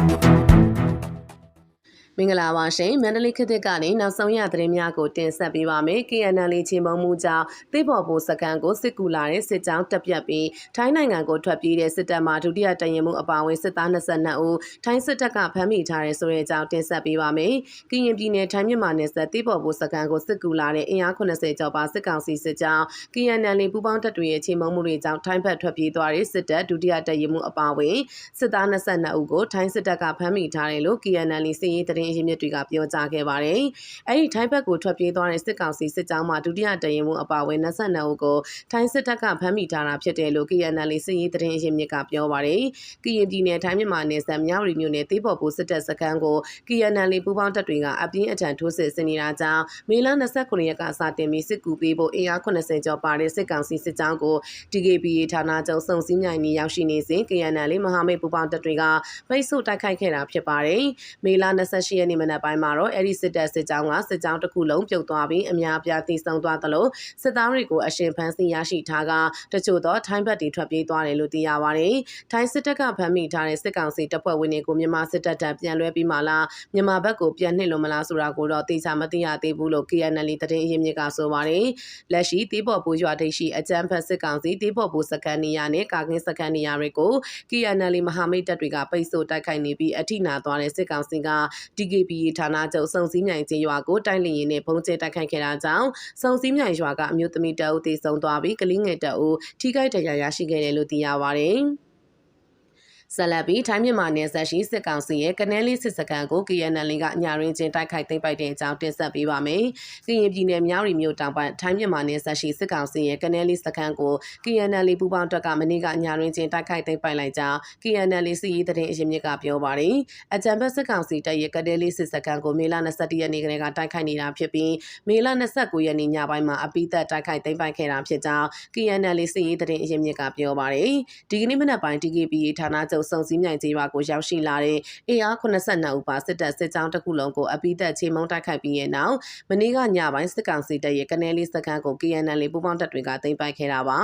Thank you. မင်္ဂလာပါရှင်မန္တလေးခေတ်သစ်ကနေနောက်ဆုံးရသတင်းများကိုတင်ဆက်ပေးပါမယ် KNL ချင်းမုံမှုကြောင့်သိပေါ်ဘူစကန်ကိုစစ်ကူလာတဲ့စစ်ကြောင်းတက်ပြတ်ပြီးထိုင်းနိုင်ငံကိုထွက်ပြေးတဲ့စစ်တပ်မှဒုတိယတရင်မှုအပါအဝင်စစ်သား22ဦးထိုင်းစစ်တပ်ကဖမ်းမိထားတဲ့ဆိုတဲ့အကြောင်းတင်ဆက်ပေးပါမယ်ကရင်ပြည်နယ်ထိုင်းမြန်မာနယ်စပ်သိပေါ်ဘူစကန်ကိုစစ်ကူလာတဲ့အင်အား80ကျော်ပါစစ်ကောင်စီစစ်ကြောင်း KNL ပူးပေါင်းတပ်တွေရဲ့ချင်းမုံမှုတွေကြောင့်ထိုင်းဘက်ထွက်ပြေးသွားတဲ့စစ်တပ်ဒုတိယတရင်မှုအပါအဝင်စစ်သား22ဦးကိုထိုင်းစစ်တပ်ကဖမ်းမိထားတယ်လို့ KNL စစ်ရေးသတင်းအရင်းမြစ်တွေကပြောကြားခဲ့ပါတယ်။အဲဒီထိုင်းဘက်ကိုထွက်ပြေးသွားတဲ့စစ်ကောင်စီစစ်ကြောင်းမှဒုတိယတရင်မှုအပါအဝင်22ဦးကိုထိုင်းစစ်တပ်ကဖမ်းမိထားတာဖြစ်တယ်လို့ KNL စစ်ရေးသတင်းအရင်းမြစ်ကပြောပါတယ်။ကရင်ပြည်နယ်ထိုင်းမြန်မာနယ်စပ်မြောက်ရီမြို့နယ်သေးပေါ်ပူစစ်တပ်စခန်းကို KNL ပူးပေါင်းတပ်တွေကအပြင်းအထန်ထိုးစစ်ဆင်နေတာကြောင့်မေလ29ရက်ကစတင်ပြီးစစ်ကူပေးဖို့အင်အား80ကျော်ပါတဲ့စစ်ကောင်စီစစ်ကြောင်းကို DKBA ဌာနချုပ်စုံစည်းမြိုင်နေရောက်ရှိနေစဉ် KNL မဟာမိတ်ပူးပေါင်းတပ်တွေကပိတ်ဆို့တိုက်ခိုက်ခဲ့တာဖြစ်ပါတယ်။မေလ28ရက်နေ့မနက်ပိုင်းမှာတော့အဲဒီစစ်တပ်စစ်ကြောင်းကစစ်ကြောင်းတစ်ခုလုံးပြုတ်သွားပြီးအများပြားတိစုံသွားသလိုစစ်သားတွေကိုအရှင်ဖမ်းဆီးရရှိထားကတချို့သောထိုင်းဘက်တွေထွက်ပြေးသွားတယ်လို့သိရပါတယ်။ထိုင်းစစ်တပ်ကဖမ်းမိထားတဲ့စစ်ကောင်စီတပ်ဖွဲ့ဝင်တွေကိုမြန်မာစစ်တပ်တပ်ပြန်လွှဲပြီးမှလားမြန်မာဘက်ကိုပြန်နှိမ့်လို့မလားဆိုတာကိုတော့သိချာမသိရသေးဘူးလို့ KNL သတင်းအရင်းမြစ်ကဆိုပါတယ်။လက်ရှိတေးပေါ်ပူရွာဒိတ်ရှိအကြမ်းဖက်စစ်ကောင်စီတေးပေါ်ပူစကန်နေရနဲ့ကာကင်းစကန်နေရတွေကို KNL မဟာမိတ်တပ်တွေကပိတ်ဆို့တိုက်ခိုက်နေပြီးအထိနာသွားတဲ့စစ်ကောင်စီက DKBA ဌာနချုပ်စုံစည်းမြိုင်ချင်းရွာကိုတိုက်လျင်နဲ့ပုံကျဲတိုက်ခိုက်ခဲ့တာကြောင့်စုံစည်းမြိုင်ရွာကအမျိုးသမီးတအုပ်သေဆုံးသွားပြီးကလေးငယ်တအုပ်ထိခိုက်ဒဏ်ရာရရှိခဲ့တယ်လို့သိရပါတယ်။ ဆက်လက်ပြီးထိုင်းမြန်မာနယ်စပ်ရှိစစ်ကောင်စီရဲ့ကနန်းလေးစစ်စခန်းကို KNL ကညရင်းချင်းတိုက်ခိုက်သိမ်းပိုက်တဲ့အကြောင်းတင်ဆက်ပေးပါမယ်။ကရင်ပြည်နယ်မြောက်ရီမြို့တောင်ပိုင်းထိုင်းမြန်မာနယ်စပ်ရှိစစ်ကောင်စီရဲ့ကနန်းလေးစခန်းကို KNL ပူးပေါင်းတပ်ကမနေ့ကညရင်းချင်းတိုက်ခိုက်သိမ်းပိုက်လိုက်ကြောင်း KNL စီရေးသတင်းအရင်းမြစ်ကပြောပါတယ်။အကြံဖက်စစ်ကောင်စီတပ်ရဲ့ကနန်းလေးစစ်စခန်းကိုမေလ21ရက်နေ့ကတည်းကတိုက်ခိုက်နေတာဖြစ်ပြီးမေလ29ရက်နေ့ညပိုင်းမှာအပိသက်တိုက်ခိုက်သိမ်းပိုက်ခဲ့တာဖြစ်ကြောင်း KNL စီရေးသတင်းအရင်းမြစ်ကပြောပါတယ်။ဒီကနေ့မနက်ပိုင်း DKPA ဌာနချုပ်စုံစည်းမြိုင်ကျေးရွာကိုရောက်ရှိလာတဲ့အေအား82ဦးပါစစ်တပ်စစ်ကြောင်းတစ်ခုလုံးကိုအပိသက်ချေမှုန်းတိုက်ခိုက်ပြီးတဲ့နောက်မနေ့ကညပိုင်းစစ်ကောင်စီတပ်ရဲ့ကနေလေးစခန်းကို KNL ပူးပေါင်းတပ်တွေကသိမ်းပိုက်ခဲ့တာပါ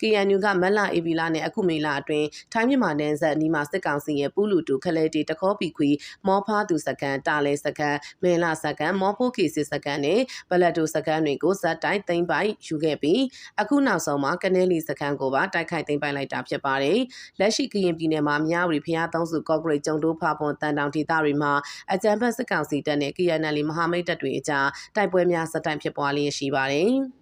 KNU ကမက်လာအေဗီလာနဲ့အခုမေလာအတွင်းထိုင်းမြန်မာနယ်စပ်နီမာစစ်ကောင်စီရဲ့ပူးလူတူခလဲတီတခေါပီခွီမောဖားသူစခန်းတာလဲစခန်းမဲလာစခန်းမောဖိုကေစစ်စခန်းနဲ့ဘလက်တူစခန်းတွေကိုဇက်တိုင်းသိမ်းပိုက်ယူခဲ့ပြီးအခုနောက်ဆုံးမှာကနေလီစခန်းကိုပါတိုက်ခိုက်သိမ်းပိုက်လိုက်တာဖြစ်ပါတယ်လက်ရှိကရင်ပြည်နယ်မှာမြဝတီဖျားသုံးစုကော့ဂရိတ်ကျုံတိုးဖဖွန်တန်တောင်ဒေသတွေမှာအကြံဖက်စစ်ကောင်စီတပ်နဲ့ KNL မဟာမိတ်တပ်တွေအကြားတိုက်ပွဲများစတင်ဖြစ်ပွားလျက်ရှိပါတယ်။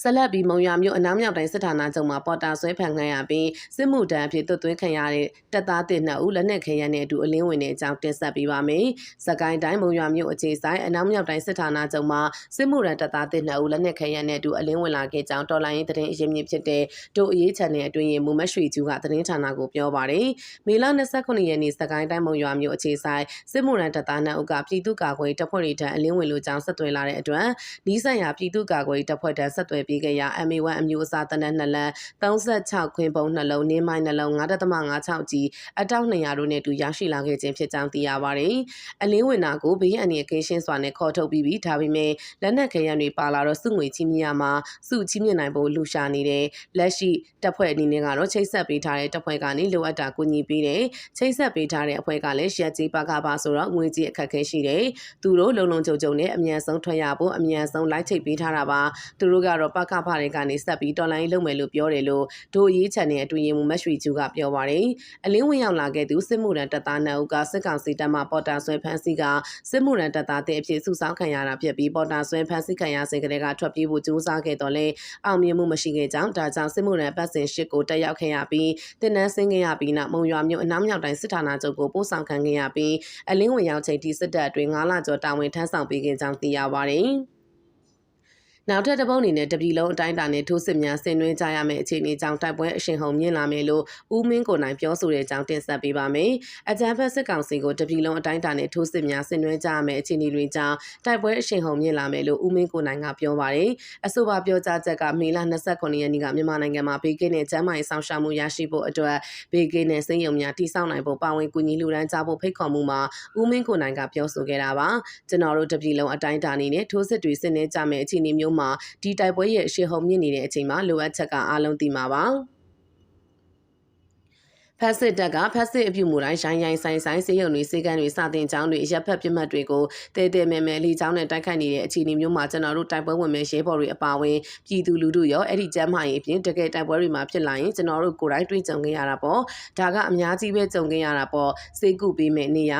ဆက်လက်ပြီးမုံရမြို့အနောက်မြောက်တိုင်းစစ်ဌာနချုပ်မှာပေါ်တာဆွဲဖန်ခံရပြီးစစ်မှုတန်းအဖြစ်သွတ်သွင်းခံရတဲ့တပ်သားတစ်နှစ်ဦးလက်နက်ခဲယမ်းနဲ့အတူအလင်းဝင်တဲ့အကြောင်းတင်ဆက်ပေးပါမယ်။စကိုင်းတိုင်းမုံရမြို့အခြေဆိုင်အနောက်မြောက်တိုင်းစစ်ဌာနချုပ်မှာစစ်မှုတန်းတပ်သားတစ်နှစ်ဦးလက်နက်ခဲယမ်းနဲ့အတူအလင်းဝင်လာခဲ့ကြောင်းတော်လိုင်းရေးသတင်းအရင်းမြစ်ဖြစ်တဲ့ဒိုအရေးချန်နယ်အတွင်းရင်မူမရွှေကျူးကသတင်းဌာနကိုပြောပါတယ်။မေလ29ရက်နေ့စကိုင်းတိုင်းမုံရမြို့အခြေဆိုင်စစ်မှုတန်းတပ်သားနှစ်ဦးကပြည်သူ့ကာကွယ်တပ်ဖွဲ့တွေထံအလင်းဝင်လိုကြောင်းဆက်သွယ်လာတဲ့အတွက်နီးစပ်ရာပြည်သူ့ကာကွယ်တပ်ဖွဲ့ထံဆက်သွယ်ပေးခဲ့ရာ MA1 အမျိုးအစားတနက်2လမ်း36ခွင်းပုံနှလုံးနင်းမိုင်းနှလုံး9.56ကြီးအတောက်200တို့နဲ့တူရရှိလာခဲ့ခြင်းဖြစ်ကြောင်းသိရပါတယ်။အလင်းဝင်နာကိုဘေးအန္တရာယ်ကင်းရှင်းစွာနဲ့ခေါ်ထုတ်ပြီးပြီးဒါပေမဲ့လက်နက်ခဲယမ်းတွေပါလာတော့စုငွေချင်းမြရမှာစုချင်းမြနိုင်ဖို့လူရှာနေတယ်။လက်ရှိတပ်ဖွဲ့အနေနဲ့ကတော့ချိတ်ဆက်ပေးထားတဲ့တပ်ဖွဲ့ကနေလိုအပ်တာကူညီပေးတယ်။ချိတ်ဆက်ပေးထားတဲ့အဖွဲ့ကလည်းရက်ကြီးပါကပါဆိုတော့ငွေကြီးအခက်ခဲရှိတယ်။သူတို့လုံလုံခြုံခြုံနဲ့အမြန်ဆုံးထွက်ရဖို့အမြန်ဆုံးလိုက်ချိတ်ပေးထားတာပါ။သူတို့ကတော့ပကဖတွေကနေဆက်ပြီးတော်လိုင်းလုပ်မယ်လို့ပြောတယ်လို့ဒိုရေးချန်တဲ့အတွင်းရင်မူမရွှေကျူးကပြောပါတယ်။အလင်းဝင်ရောက်လာခဲ့သူစစ်မှုရန်တပ်သားနှစ်ဦးကစစ်ကောင်စီတပ်မှပေါ်တာဆွဲဖမ်းဆီးကစစ်မှုရန်တပ်သားတဲ့အဖြစ်စုဆောင်းခံရတာဖြစ်ပြီးပေါ်တာဆွဲဖမ်းဆီးခံရစဉ်ကတည်းကထွက်ပြေးဖို့ကြိုးစားခဲ့တော့လဲအောင်မြင်မှုမရှိခဲ့ကြောင်းဒါကြောင့်စစ်မှုရန်ပတ်စဉ်ရှစ်ကိုတက်ရောက်ခဲ့ရပြီးတင်နန်းဆင်းခဲ့ရပြီးနောက်မုံရွာမြို့အနောက်မြောက်တိုင်းစစ်ဌာနချုပ်ကိုပို့ဆောင်ခံခဲ့ရပြီးအလင်းဝင်ရောက်ချိန်ထိစစ်တပ်အတွင်း9လကျော်တာဝန်ထမ်းဆောင်ပေးခဲ့ကြောင်းသိရပါတယ်။ နောက်ထပ်တစ်ပုတ်အနေနဲ့တပြည်လုံးအတိုင်းအတာနဲ့ထိုးစစ်များဆင်နွှဲကြရမယ့်အခြေအနေကြောင့်တိုက်ပွဲအရှင်ဟုန်မြင့်လာမယ်လို့ဦးမင်းကိုနိုင်ပြောဆိုတဲ့အကြောင်းတင်ဆက်ပေးပါမယ်။အကြံဖက်စစ်ကောင်စီကိုတပြည်လုံးအတိုင်းအတာနဲ့ထိုးစစ်များဆင်နွှဲကြရမယ့်အခြေအနေတွေကြောင့်တိုက်ပွဲအရှင်ဟုန်မြင့်လာမယ်လို့ဦးမင်းကိုနိုင်ကပြောပါတယ်။အဆိုပါပြောကြားချက်ကမေလ29ရက်နေ့ကမြန်မာနိုင်ငံမှာဘေးကင်းတဲ့ကျန်းမာရေးဆောင်ရှားမှုရရှိဖို့အတွက်ဘေးကင်းတဲ့စိတ်ယုံများတိစောက်နိုင်ဖို့ပါဝင်ကူညီလူဒန်းကြဖို့ဖိတ်ခေါ်မှုမှာဦးမင်းကိုနိုင်ကပြောဆိုခဲ့တာပါ။ကျွန်တော်တို့တပြည်လုံးအတိုင်းအတာအနေနဲ့ထိုးစစ်တွေဆင်နွှဲကြမယ့်အခြေအနေမျိုးမှာဒီတိုက်ပွဲရဲ့အရှိဟုန်မြင့်နေတဲ့အချိန်မှာလိုအပ်ချက်ကအားလုံးသိမှာပါ။ဖဖက်စစ်တပ်ကဖက်စစ်အပြုမှုတိုင်းရိုင်းရိုင်းဆိုင်ဆိုင်စေယုံတွေစေကန်းတွေစတင်ကြောင်းတွေရပ်ဖက်ပြစ်မှတ်တွေကိုတဲတဲမဲမဲလီချောင်းနဲ့တိုက်ခိုက်နေတဲ့အခြေအနေမျိုးမှာကျွန်တော်တို့တိုက်ပွဲဝင်မဲ့ရဲဘော်တွေအပါအဝင်ပြည်သူလူထုရောအဲ့ဒီကျမ်းမာရေးအပြင်တကယ်တိုက်ပွဲတွေမှာဖြစ်လာရင်ကျွန်တော်တို့ကိုယ်တိုင်တွေ့ကြုံခဲ့ရတာပေါ့ဒါကအများကြီးပဲကြုံခဲ့ရတာပေါ့စေကုပေးမဲ့နေရ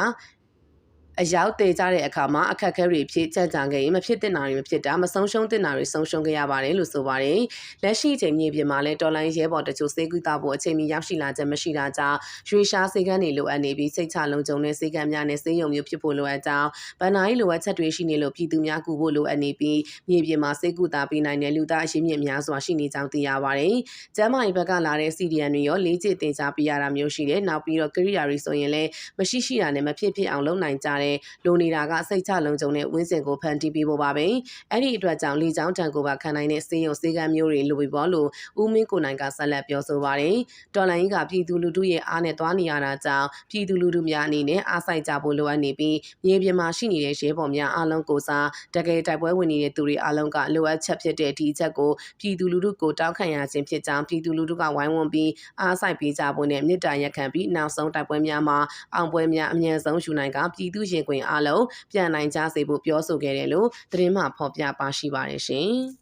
အရောက်တည်ကြတဲ့အခါမှာအခက်အခဲတွေဖြစ်ကြံ့ကြံခဲ့ရင်မဖြစ်တဲ့နာတွေမဖြစ်တာမဆုံးရှုံးတဲ့နာတွေဆုံးရှုံးခဲ့ရပါတယ်လို့ဆိုပါတယ်။လက်ရှိအချိန်မြေပြင်မှာလည်းတော်လိုင်းရဲဘော်တချို့စေကူတာဖို့အချိန်မီရောက်ရှိလာချက်မရှိတာကြောင့်ရွှေရှားစေကန်းတွေလိုအပ်နေပြီးစိတ်ချလုံခြုံတဲ့စေကန်းများနဲ့စေယုံမျိုးဖြစ်ဖို့လိုအပ်ကြောင်းဗန်နာရီလိုအပ်ချက်တွေရှိနေလို့ပြည်သူများကူဖို့လိုအပ်နေပြီးမြေပြင်မှာစေကူတာပေးနိုင်တဲ့လူသားအရင်းမြစ်များစွာရှိနေကြောင်းသိရပါတယ်။ကျမ်းမာရေးဘက်ကလာတဲ့ CDN တွေရောလေးကျစ်တင်ကြားပေးရတာမျိုးရှိတယ်။နောက်ပြီးတော့ကိရိယာတွေဆိုရင်လည်းမရှိရှိတာနဲ့မဖြစ်ဖြစ်အောင်လုပ်နိုင်ကြတဲ့လိုနေတာကစိတ်ချလုံခြုံတဲ့ဝင်းစင်ကိုဖန်တီးပေးဖို့ပါပဲ။အဲ့ဒီအတွက်ကြောင့်လေချောင်းတန်ကိုပါခံနိုင်တဲ့စေယုံစေကမ်းမျိုးတွေလိုပြီပေါ့လို့ဦးမင်းကိုနိုင်ကဆက်လက်ပြောဆိုပါတယ်။တော်လိုင်းကပြည်သူလူထုရဲ့အားနဲ့သွားနေရတာကြောင့်ပြည်သူလူထုများအနေနဲ့အားစိုက်ကြဖို့လိုအပ်နေပြီးမြေပြင်မှာရှိနေတဲ့ရဲဘော်များအားလုံးကိုစားတကယ်တိုက်ပွဲဝင်နေတဲ့သူတွေအားလုံးကလိုအပ်ချက်ဖြစ်တဲ့ဒီအချက်ကိုပြည်သူလူထုကိုတောင်းခံရခြင်းဖြစ်ကြောင်းပြည်သူလူထုကဝိုင်းဝန်းပြီးအားစိုက်ပေးကြဖို့နဲ့မြစ်တာရက်ခံပြီးနောက်ဆုံးတိုက်ပွဲများမှာအောင်ပွဲများအမြန်ဆုံးယူနိုင်ကပြည်သူရင်ခွင်အားလုံးပြန်နိုင်ကြစေဖို့ပြောဆိုခဲ့တယ်လို့သတင်းမှဖော်ပြပါရှိပါတယ်ရှင်။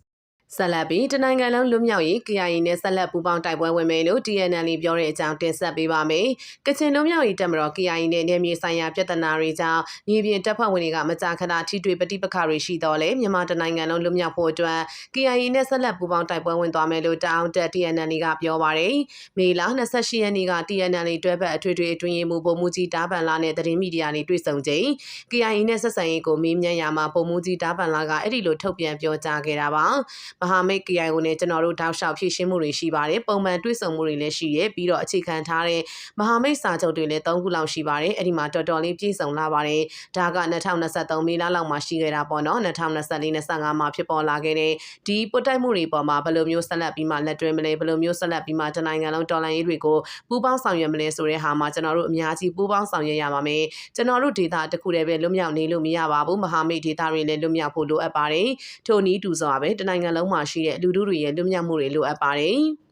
ဆက်လက်ပြီးတနိုင်ငံလုံးလွတ်မြောက်ရေး KIA နဲ့ဆက်လက်ပူးပေါင်းတိုက်ပွဲဝင်မယ်လို့ TNL ပြောတဲ့အကြောင်းတင်ဆက်ပေးပါမယ်။ကချင်လွတ်မြောက်ရေးတပ်မတော် KIA နဲ့နယ်မြေဆိုင်ရာပြဿနာတွေကြောင့်မြေပြင်တပ်ဖွဲ့ဝင်တွေကမကြာခဏထိတွေ့ပဋိပက္ခတွေရှိတော့လေမြန်မာတနိုင်ငံလုံးလွတ်မြောက်ဖို့အတွက် KIA နဲ့ဆက်လက်ပူးပေါင်းတိုက်ပွဲဝင်သွားမယ်လို့တောင်းတက် TNL ကပြောပါတယ်။မေလ28ရက်နေ့က TNL တွဲဘက်အထွေထွေအတွင်းရေးမှူးဗိုလ်မှူးကြီးတားပန်လာနဲ့သတင်းမီဒီယာတွေတွေ့ဆုံချိန် KIA နဲ့ဆက်ဆံရေးကိုမေးမြန်းရမှာဗိုလ်မှူးကြီးတားပန်လာကအဲ့ဒီလိုထုတ်ပြန်ပြောကြားခဲ့တာပါ။မဟာမိတ် KIO နဲ့ကျွန်တော်တို့တောက်လျှောက်ဖြည့်ရှင်းမှုတွေရှိပါတယ်ပုံမှန်တွေ့ဆုံမှုတွေလည်းရှိရဲပြီးတော့အခြေခံထားတဲ့မဟာမိတ်စာချုပ်တွေလည်း၃ခုလောက်ရှိပါတယ်အဲ့ဒီမှာတော်တော်လေးပြည့်စုံလာပါတယ်ဒါက2023မေလလောက်မှာရှိခဲ့တာပေါ့နော်2024-25မှာဖြစ်ပေါ်လာခဲ့တဲ့ဒီပုတ်တိုက်မှုတွေပေါ်မှာဘယ်လိုမျိုးဆက်လက်ပြီးမှလက်တွဲမလဲဘယ်လိုမျိုးဆက်လက်ပြီးမှတနိုင်ငံလုံးတော်လှန်ရေးတွေကိုပူးပေါင်းဆောင်ရွက်မလဲဆိုတဲ့ဟာမှာကျွန်တော်တို့အများကြီးပူးပေါင်းဆောင်ရွက်ရပါမယ်ကျွန်တော်တို့ဒေတာတစ်ခုတည်းပဲလွတ်မြောက်နေလို့မရပါဘူးမဟာမိတ်ဒေတာတွေလည်းလွတ်မြောက်ဖို့လိုအပ်ပါတယ်ထို့နည်းတူစွာပဲတနိုင်ငံလုံးမှာရှိတဲ့လူထုတွေရဲ့လွတ်မြောက်မှုတွေလိုအပ်ပါတယ်။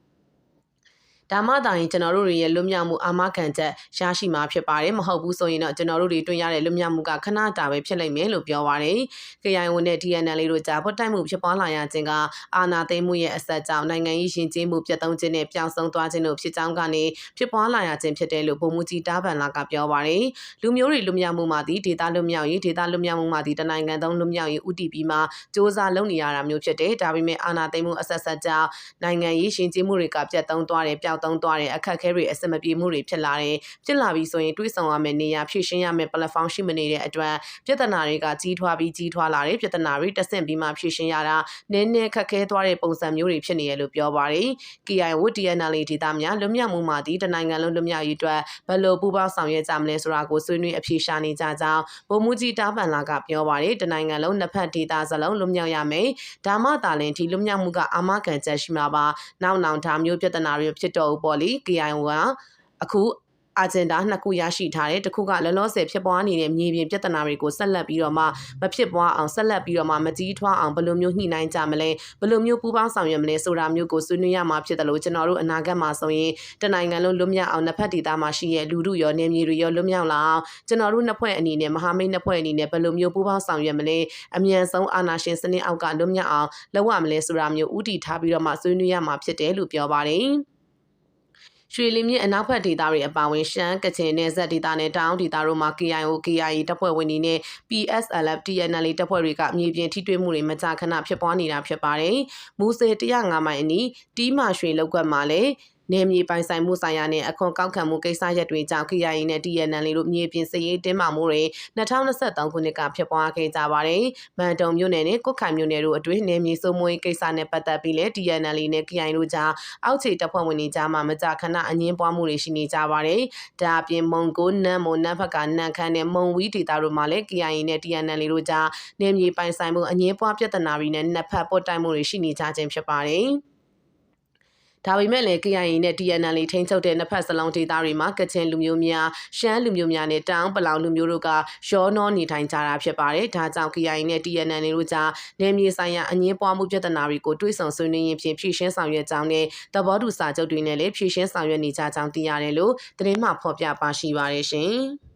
ဒါမှသာရင်ကျွန်တော်တို့တွေရဲ့လွတ်မြောက်မှုအာမခံချက်ရရှိမှာဖြစ်ပါတယ်မဟုတ်ဘူးဆိုရင်တော့ကျွန်တော်တို့တွေတွင်ရတဲ့လွတ်မြောက်မှုကခဏတာပဲဖြစ်လိမ့်မယ်လို့ပြောပါတယ် KIO နဲ့ DNL တို့ကြားဖွတ်တိုက်မှုဖြစ်ပွားလာရခြင်းကအာဏာသိမ်းမှုရဲ့အဆက်ကြောင့်နိုင်ငံရေးရှင်ကျေးမှုပြတ်သုံးခြင်းနဲ့ပျောက်ဆုံးသွားခြင်းတို့ဖြစ်ကြောင်းကနေဖြစ်ပွားလာရခြင်းဖြစ်တယ်လို့ဗိုလ်မှူးကြီးတားဗန်လာကပြောပါတယ်လူမျိုးတွေလွတ်မြောက်မှုမှာဒီဒေတာလွတ်မြောက်ရေးဒေတာလွတ်မြောက်မှုမှာဒီတနိုင်ငံသုံးလွတ်မြောက်ရေးဥတီပြီးမှစ조사လုပ်နေရတာမျိုးဖြစ်တယ်ဒါပေမဲ့အာဏာသိမ်းမှုအဆက်ဆက်ကြောင့်နိုင်ငံရေးရှင်ကျေးမှုတွေကပြတ်သုံးသွားတယ်ပျောက်သုံးသွားတယ်အခက်အခဲတွေအဆင်မပြေမှုတွေဖြစ်လာတယ်ဖြစ်လာပြီးဆိုရင်တွေးဆောင်ရမယ့်နေရာဖြည့်ရှင်းရမယ့် platform ရှိမနေတဲ့အတွက်ပြဿနာတွေကကြီးထွားပြီးကြီးထွားလာတယ်ပြဿနာတွေတဆင့်ပြီးမှဖြည့်ရှင်းရတာနည်းနည်းခက်ခဲသွားတဲ့ပုံစံမျိုးတွေဖြစ်နေရလို့ပြောပါတယ် KIO DNL ဒေသများလွတ်မြောက်မှုမှာဒီတနိုင်ငံလုံးလွတ်မြောက်ရေးအတွက်ဘယ်လိုပူးပေါင်းဆောင်ရွက်ကြမလဲဆိုတာကိုဆွေးနွေးအဖြေရှာနေကြကြောင်းဗိုလ်မှူးကြီးတားပန်လာကပြောပါတယ်တနိုင်ငံလုံးနှစ်ဖက်ဒေသစလုံးလွတ်မြောက်ရမယ်ဒါမှသာလင်ဒီလွတ်မြောက်မှုကအာမခံချက်ရှိမှာပါနောက်နောက်ဒါမျိုးပြဿနာတွေဖြစ်တော့ဘူးပေါ့လေ KIO ကအခုအာဂျင်ဒါနှစ်ခုရရှိထားတယ်တစ်ခုကလောလောဆယ်ဖြစ်ပွားနေတဲ့မြေပြင်ပြဿနာတွေကိုဆက်လက်ပြီးတော့မှမဖြစ်ပွားအောင်ဆက်လက်ပြီးတော့မှမကြီးထွားအောင်ဘယ်လိုမျိုးညှိနှိုင်းကြမလဲဘယ်လိုမျိုးပူးပေါင်းဆောင်ရွက်မလဲဆိုတာမျိုးကိုဆွေးနွေးရမှာဖြစ်တယ်လို့ကျွန်တော်တို့အနာဂတ်မှာဆိုရင်တနိုင်ငံလုံးလွတ်မြောက်အောင်နှစ်ဖက်ဒေသမှာရှိရဲ့လူထုရောနေမြေတွေရောလွတ်မြောက်လာအောင်ကျွန်တော်တို့နှစ်ဖွဲ့အနေနဲ့မဟာမိတ်နှစ်ဖွဲ့အနေနဲ့ဘယ်လိုမျိုးပူးပေါင်းဆောင်ရွက်မလဲအမြန်ဆုံးအာဏာရှင်စနစ်အောက်ကလွတ်မြောက်အောင်လုပ်ရမလဲဆိုတာမျိုးဥတီထားပြီးတော့မှဆွေးနွေးရမှာဖြစ်တယ်လို့ပြောပါတယ် ရွှေလီမြစ်အနောက်ဘက်ဒေသတွေအပါအဝင်ရှမ်းကချင်နယ်စပ်ဒေသနဲ့တောင်ဒေသတို့မှာ KIO KIA တပ်ဖွဲ့ဝင်တွေနဲ့ PSLF TNL တပ်ဖွဲ့တွေကမြေပြင်ထိတွေ့မှုတွေမကြာခဏဖြစ်ပွားနေတာဖြစ်ပါတယ်။မူဆယ်105မိုင်အနီးတီးမာရွှေလောက်ကွက်မှာလည်း နယ်မြေပိုင်ဆိုင်မှုဆိုင်ရာနဲ့အခွန်ကောက်ခံမှုကိစ္စရပ်တွေကြောင့် KIA နဲ့ TNL တို့မြေပြင်စည်ရေးတင်းမာမှုတွေ2023ခုနှစ်ကဖြစ်ပွားခဲ့ကြပါတယ်။မန်တုံမြို့နယ်နဲ့ကွတ်ခိုင်မြို့နယ်တို့အတွင်းနယ်မြေစိုးမိုးရေးကိစ္စနဲ့ပတ်သက်ပြီးလည်း TNL နဲ့ KIA တို့ကြားအောက်ခြေတပ်ဖွဲ့ဝင်တွေကြားမှာမကြာခဏအငင်းပွားမှုတွေရှိနေကြပါတယ်။ဒါအပြင်မုံကိုနမ်မုံနမ်ဘက်ကနန်ခမ်းနဲ့မုံဝီဒေတာတို့မှာလည်း KIA နဲ့ TNL တို့ကြားနယ်မြေပိုင်ဆိုင်မှုအငင်းပွားပြဿနာတွေနဲ့နှစ်ဖက်ပေါ်တိုင်မှုတွေရှိနေကြခြင်းဖြစ်ပါတယ်။ ဒါပေမဲ့လည်း KIA နဲ့ TNL ထိန်းချုပ်တဲ့နှစ်ဖက်စလုံးဒေသတွေမှာကချင်လူမျိုးများရှမ်းလူမျိုးများနဲ့တောင်ပလောင်လူမျိုးတို့ကရောနှောနေထိုင်ကြတာဖြစ်ပါတယ်။ဒါကြောင့် KIA နဲ့ TNL တို့ကြားနယ်မြေဆိုင်ရာအငင်းပွားမှုပြဿနာတွေကိုတွေးဆောင်ဆွေးနွေးရင်းဖြင့်ဖြည့်ရှင်းဆောင်ရွက်ကြောင်းနဲ့သဘောတူစာချုပ်တွေနဲ့လည်းဖြည့်ရှင်းဆောင်ရွက်နေကြကြောင်းသိရတယ်လို့သတင်းမှဖော်ပြပါရှိပါရရှင်။